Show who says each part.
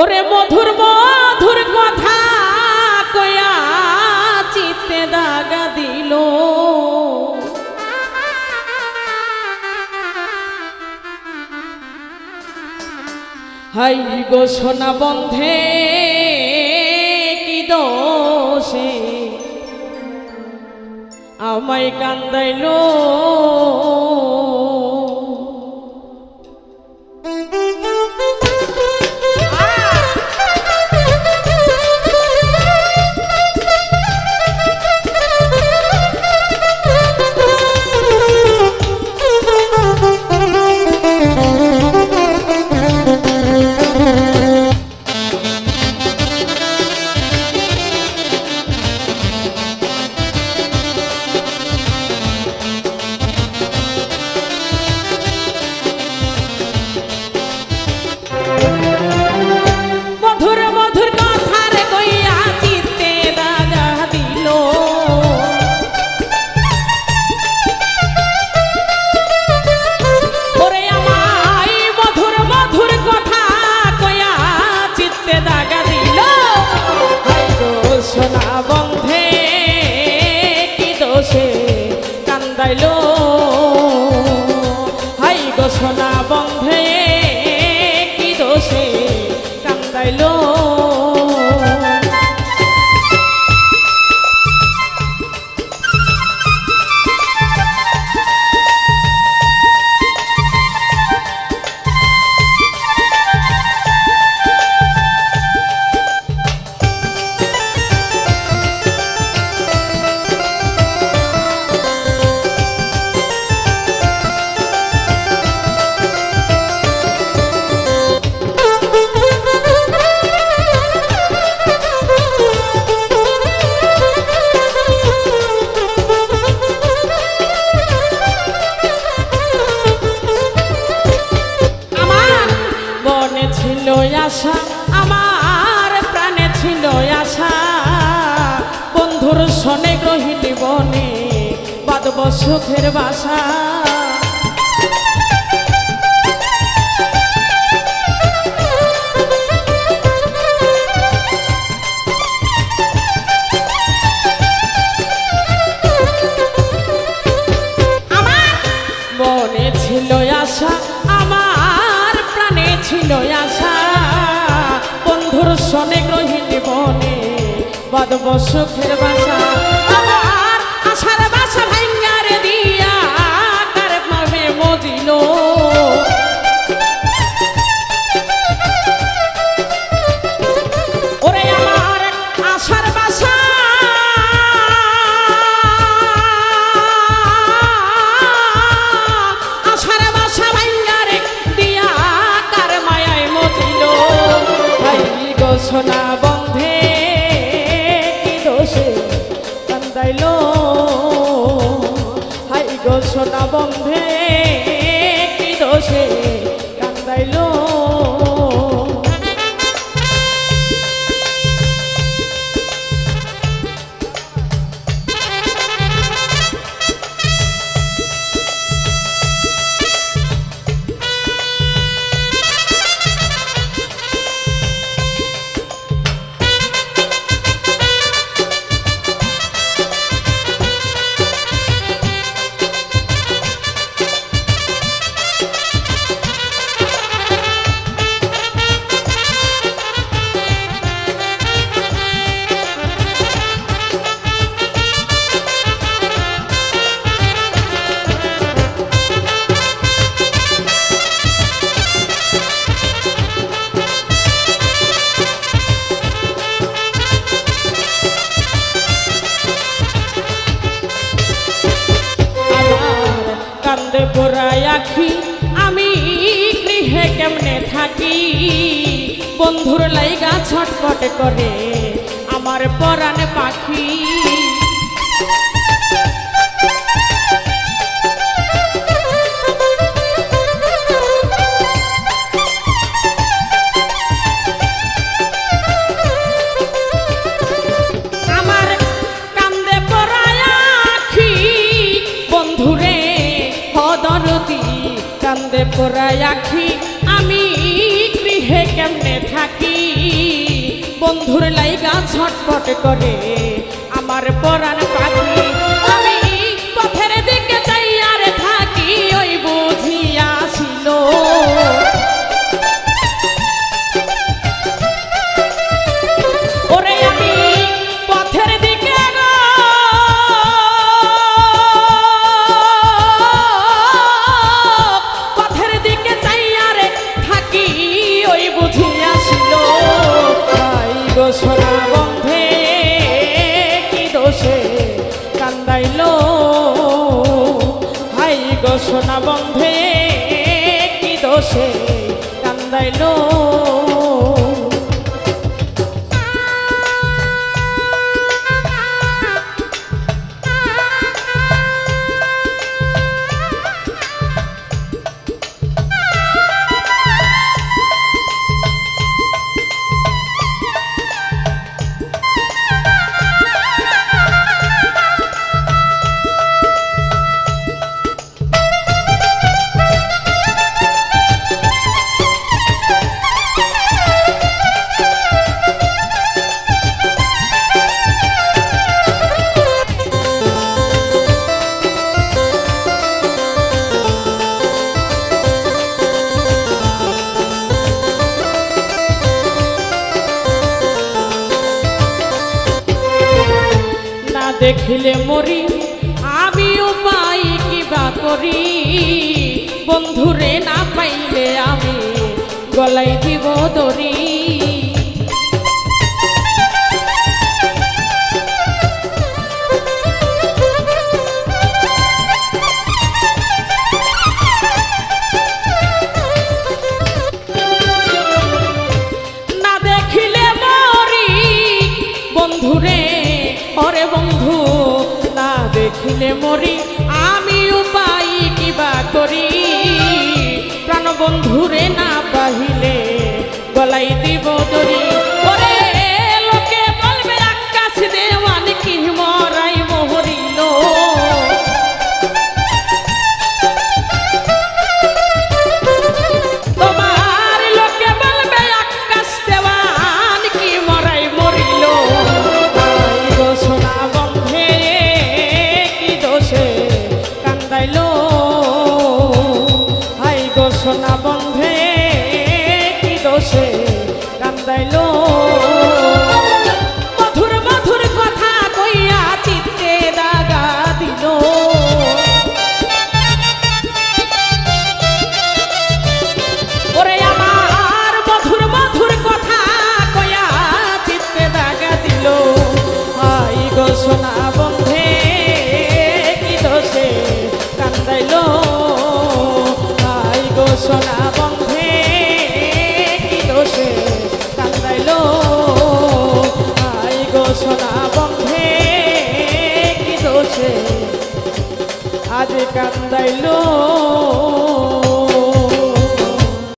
Speaker 1: ওরে মধুর মধুর কথা কয়া চিত্তে দাগা দিল। হাই গো সোনা বন্ধে, কি দোষে? আমায় কান্দাইলো। বন্ধে বাদব সুখের বাসা মনে ছিল আশা, আমার প্রাণে ছিল আশা। বন্ধুর শনে গ্রহিণী বনে বাদব সুখের বাসা। গো বন্ধে। পোড়ায় আখি আমি গৃহে কেমনে থাকি? বন্ধুর লাইগা ছটফট করে আমার পরাণ পাখি। কেমনে থাকি? বন্ধুর লাইগা ছটপট করে। আমার পরাণ পাখি সোনা বন্ধে কি দোষে কান্দাইল? হাই গো সোনা বন্ধে কি দোষে কান্দাইল? দেখিলে মরি আমিও পাই কিবা করি। বন্ধুরে না পাইলে আমি গলাই দিব দরি মরি আমি উপায় কিবা করি। প্রাণ বন্ধুরে না পাহিলে গলাই দিব দরি সোনা বন্ধে কি দোষে কান্দাইল। আই গো সোনা বন্ধে কি দোষে আজ কান্দাইলো।